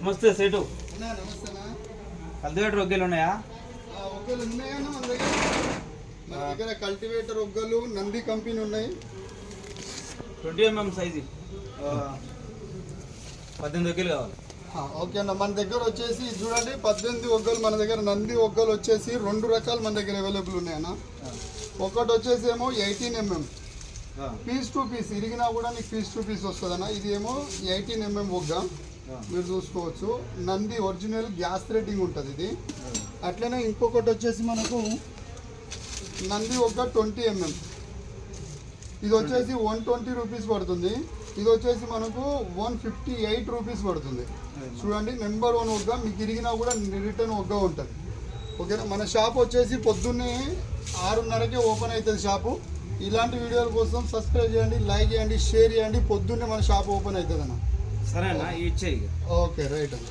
నమస్తే సేటు. కల్టివేటర్ ఒగ్గేలు ఉన్నాయా? ఆ, ఒక్కలు ఉన్నాయన్నా మన దగ్గర? మన దగ్గర కల్టివేటర్ ఒగ్గలు నంది కంపెనీ ఉన్నాయి. Twenty MM size. పద్దెనిమిది ఒగ్గేలు కావాలి. ఓకే అన్న మన దగ్గర వచ్చేసి చూడండి పద్దెనిమిది ఒగ్గలు మన దగ్గర నంది ఒగ్గలు వచ్చేసి రెండు రకాలు మన దగ్గర అవైలబుల్ ఉన్నాయన్న ఒకటి వచ్చేసి ఏమో eighteen MM. Piece to piece ఇరిగినా కూడా నీకు పీస్ టు పీస్ వస్తుంది అన్న ఇది ఏమో ఎయిటీన్ ఎంఎం ఒగ్గ. మీరు చూసుకోవచ్చు. నంది ఒరిజినల్ గ్యాస్ రేటింగ్ ఉంటుంది ఇది. అట్లనే ఇంకొకటి వచ్చేసి మనకు నంది ఒక ట్వంటీ ఎంఎం. ఇది వచ్చేసి వన్ ట్వంటీ రూపీస్ పడుతుంది. ఇది వచ్చేసి మనకు వన్ ఫిఫ్టీ ఎయిట్ రూపీస్ పడుతుంది. చూడండి నెంబర్ వన్ ఒగ్గ మీకు ఇరిగినా కూడా రిటర్న్ ఒగ్గ ఉంటుంది. ఓకేనా? మన షాప్ వచ్చేసి పొద్దున్నే ఆరున్నరకే ఓపెన్ అవుతుంది షాపు. ఇలాంటి వీడియోల కోసం సబ్స్క్రైబ్ చేయండి లైక్ చేయండి షేర్ చేయండి. పొద్దున్నే మన షాప్ ఓపెన్ అవుతుంది అన్న సరే అన్న ఇచ్చేయి ఓకే రైట్ అన్న.